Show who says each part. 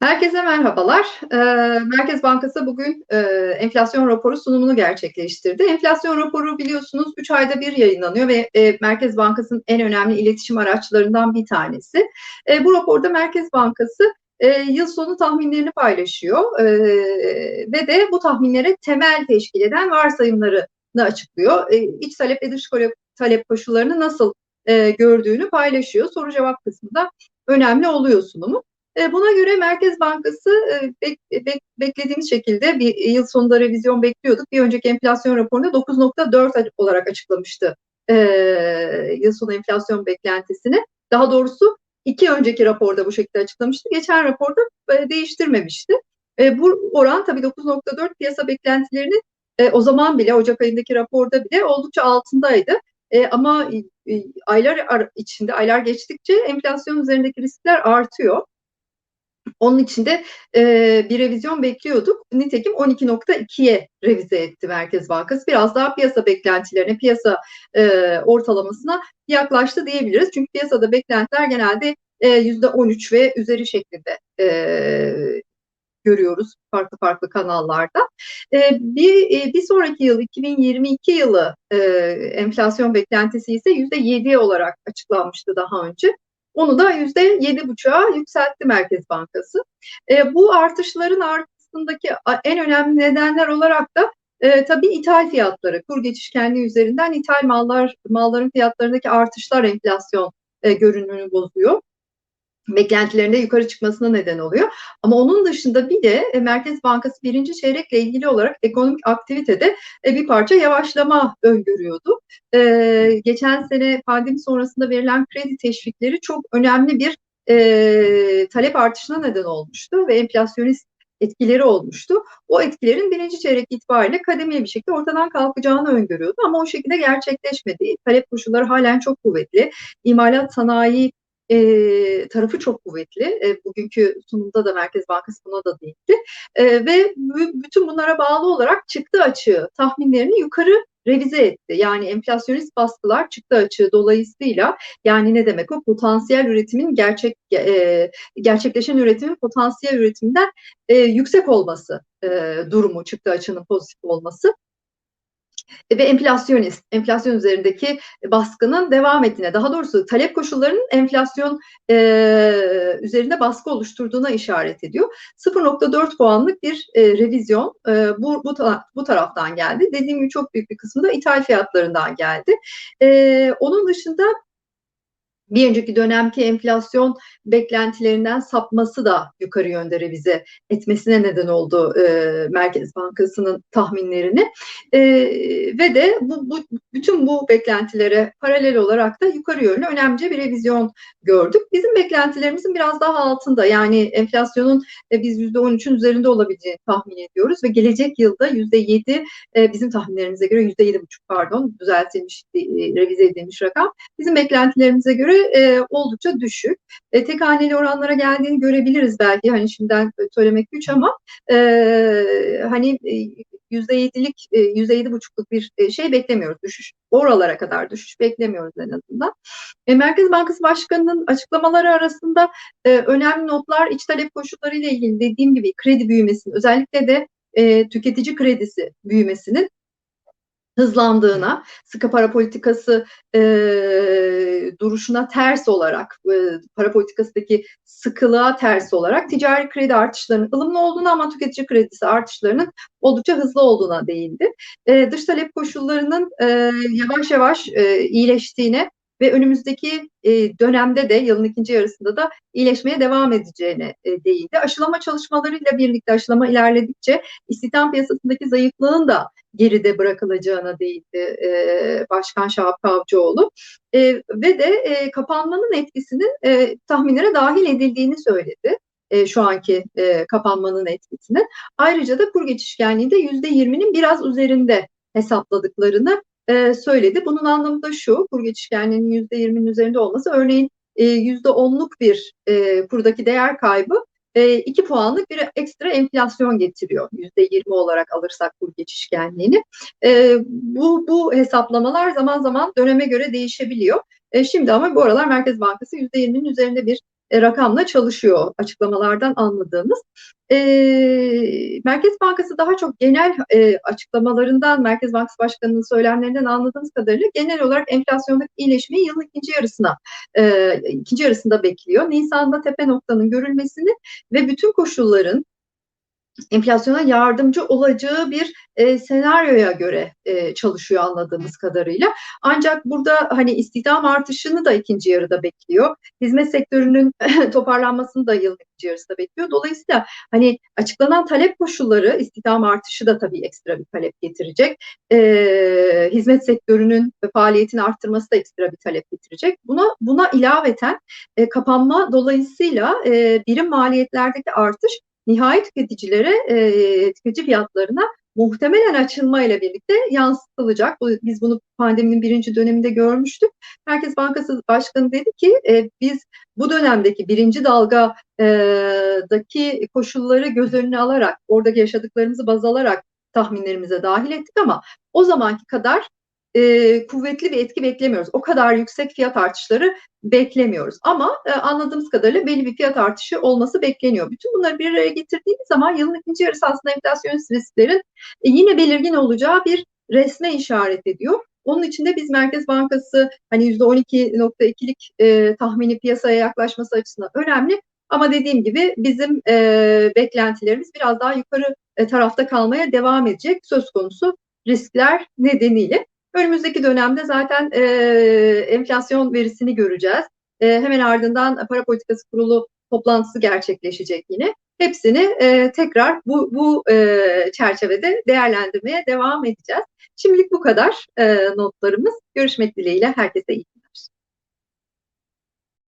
Speaker 1: Herkese merhabalar. Eee, Merkez Bankası bugün eee, enflasyon raporu sunumunu gerçekleştirdi. Enflasyon raporu biliyorsunuz 3 ayda bir yayınlanıyor ve eee, Merkez Bankası'nın en önemli iletişim araçlarından bir tanesi. Eee, bu raporda Merkez Bankası yıl sonu tahminlerini paylaşıyor ve de bu tahminlere temel teşkil eden varsayımlarını açıklıyor. İç talep ve dış talep koşullarını nasıl gördüğünü paylaşıyor. Soru cevap kısmında önemli oluyor sunumu. E, buna göre Merkez Bankası e, bek, bek, beklediğimiz şekilde bir yıl sonunda revizyon bekliyorduk. Bir önceki enflasyon raporunda 9.4 olarak açıklamıştı e, yıl sonu enflasyon beklentisini. Daha doğrusu iki önceki raporda bu şekilde açıklamıştı. Geçen raporda e, değiştirmemişti. E, bu oran tabii 9.4 piyasa beklentilerini e, o zaman bile Ocak ayındaki raporda bile oldukça altındaydı. E, ama e, aylar içinde aylar geçtikçe enflasyon üzerindeki riskler artıyor. Onun için de e, bir revizyon bekliyorduk. Nitekim 12.2'ye revize etti Merkez Bankası. Biraz daha piyasa beklentilerine, piyasa e, ortalamasına yaklaştı diyebiliriz. Çünkü piyasada beklentiler genelde e, %13 ve üzeri şeklinde e, görüyoruz farklı farklı kanallarda. E, bir, e, bir sonraki yıl 2022 yılı e, enflasyon beklentisi ise %7 olarak açıklanmıştı daha önce. Onu da yüzde yedi buçuğa yükseltti Merkez Bankası. E, bu artışların arkasındaki en önemli nedenler olarak da e, tabii ithal fiyatları, kur geçişkenliği üzerinden ithal mallar malların fiyatlarındaki artışlar enflasyon e, görünümünü bozuyor beklentilerinde yukarı çıkmasına neden oluyor. Ama onun dışında bir de e, Merkez Bankası birinci çeyrekle ilgili olarak ekonomik aktivitede e, bir parça yavaşlama öngörüyordu. E, geçen sene pandemi sonrasında verilen kredi teşvikleri çok önemli bir talep artışına neden olmuştu ve enflasyonist etkileri olmuştu. O etkilerin birinci çeyrek itibariyle kademeli bir şekilde ortadan kalkacağını öngörüyordu ama o şekilde gerçekleşmedi. Talep koşulları halen çok kuvvetli. İmalat sanayi e, tarafı çok kuvvetli. E, bugünkü sunumda da Merkez Bankası buna da değindi. E, ve bütün bunlara bağlı olarak çıktı açığı tahminlerini yukarı revize etti. Yani enflasyonist baskılar çıktı açığı dolayısıyla yani ne demek o potansiyel üretimin gerçek e, gerçekleşen üretimin potansiyel üretiminden e, yüksek olması e, durumu çıktı açığının pozitif olması ve enflasyonist, enflasyon üzerindeki baskının devam ettiğine, daha doğrusu talep koşullarının enflasyon e, üzerinde baskı oluşturduğuna işaret ediyor. 0.4 puanlık bir e, revizyon e, bu, bu, bu taraftan geldi. Dediğim gibi çok büyük bir kısmı da ithal fiyatlarından geldi. E, onun dışında bir önceki dönemki enflasyon beklentilerinden sapması da yukarı yönde revize etmesine neden oldu e, Merkez Bankası'nın tahminlerini. E, ve de bu, bu bütün bu beklentilere paralel olarak da yukarı yönlü önemli bir revizyon gördük. Bizim beklentilerimizin biraz daha altında. Yani enflasyonun e, biz %13'ün üzerinde olabileceğini tahmin ediyoruz ve gelecek yılda %7 e, bizim tahminlerimize göre %7,5 pardon düzeltilmiş e, revize edilmiş rakam. Bizim beklentilerimize göre e, oldukça düşük. E, tek haneli oranlara geldiğini görebiliriz belki hani şimdiden söylemek güç ama e, hani yüzde yedilik e, yüzde yedi buçukluk bir e, şey beklemiyoruz düşüş. Oralara kadar düşüş beklemiyoruz en azından. E, Merkez Bankası Başkanı'nın açıklamaları arasında e, önemli notlar iç talep koşulları ile ilgili dediğim gibi kredi büyümesinin özellikle de e, tüketici kredisi büyümesinin hızlandığına, sıkı para politikası e, duruşuna ters olarak, e, para politikasındaki sıkılığa ters olarak ticari kredi artışlarının ılımlı olduğunu ama tüketici kredisi artışlarının oldukça hızlı olduğuna değindi. E, dış talep koşullarının e, yavaş yavaş e, iyileştiğine ve önümüzdeki e, dönemde de yılın ikinci yarısında da iyileşmeye devam edeceğine e, değindi. Aşılama çalışmalarıyla birlikte aşılama ilerledikçe istihdam piyasasındaki zayıflığın da geride bırakılacağına değindi e, Başkan Şahap Kavcıoğlu. E, ve de e, kapanmanın etkisinin e, tahminlere dahil edildiğini söyledi. E, şu anki e, kapanmanın etkisinin. Ayrıca da kur geçişkenliği de %20'nin biraz üzerinde hesapladıklarını e, söyledi. Bunun anlamı da şu, kur geçişkenliğinin %20'nin üzerinde olması örneğin e, %10'luk bir e, kurdaki değer kaybı e, 2 puanlık bir ekstra enflasyon getiriyor %20 olarak alırsak kur geçişkenliğini. E, bu, bu hesaplamalar zaman zaman döneme göre değişebiliyor. E, şimdi ama bu aralar Merkez Bankası %20'nin üzerinde bir rakamla çalışıyor açıklamalardan anladığımız. E, Merkez Bankası daha çok genel e, açıklamalarından, Merkez Bankası Başkanı'nın söylemlerinden anladığımız kadarıyla genel olarak enflasyondaki iyileşmeyi yılın ikinci yarısına, e, ikinci yarısında bekliyor. Nisan'da tepe noktanın görülmesini ve bütün koşulların enflasyona yardımcı olacağı bir e, senaryoya göre e, çalışıyor anladığımız kadarıyla. Ancak burada hani istihdam artışını da ikinci yarıda bekliyor. Hizmet sektörünün toparlanmasını da yılın ikinci yarısında bekliyor. Dolayısıyla hani açıklanan talep koşulları istihdam artışı da tabii ekstra bir talep getirecek. E, hizmet sektörünün faaliyetini arttırması da ekstra bir talep getirecek. Buna buna ilaveten e, kapanma dolayısıyla e, birim maliyetlerdeki artış nihai tüketicilere, e, tüketici fiyatlarına muhtemelen açılma ile birlikte yansıtılacak. Biz bunu pandeminin birinci döneminde görmüştük. Merkez Bankası Başkanı dedi ki e, biz bu dönemdeki birinci dalgadaki koşulları göz önüne alarak, oradaki yaşadıklarımızı baz alarak tahminlerimize dahil ettik ama o zamanki kadar e, kuvvetli bir etki beklemiyoruz. O kadar yüksek fiyat artışları beklemiyoruz. Ama e, anladığımız kadarıyla belli bir fiyat artışı olması bekleniyor. Bütün bunları bir araya getirdiğimiz zaman yılın ikinci yarısı aslında enflasyonist risklerin e, yine belirgin olacağı bir resme işaret ediyor. Onun için de biz Merkez Bankası hani %12.2'lik e, tahmini piyasaya yaklaşması açısından önemli. Ama dediğim gibi bizim e, beklentilerimiz biraz daha yukarı e, tarafta kalmaya devam edecek söz konusu riskler nedeniyle. Önümüzdeki dönemde zaten e, enflasyon verisini göreceğiz. E, hemen ardından para politikası kurulu toplantısı gerçekleşecek yine. Hepsini e, tekrar bu, bu e, çerçevede değerlendirmeye devam edeceğiz. Şimdilik bu kadar e, notlarımız. Görüşmek dileğiyle herkese iyi.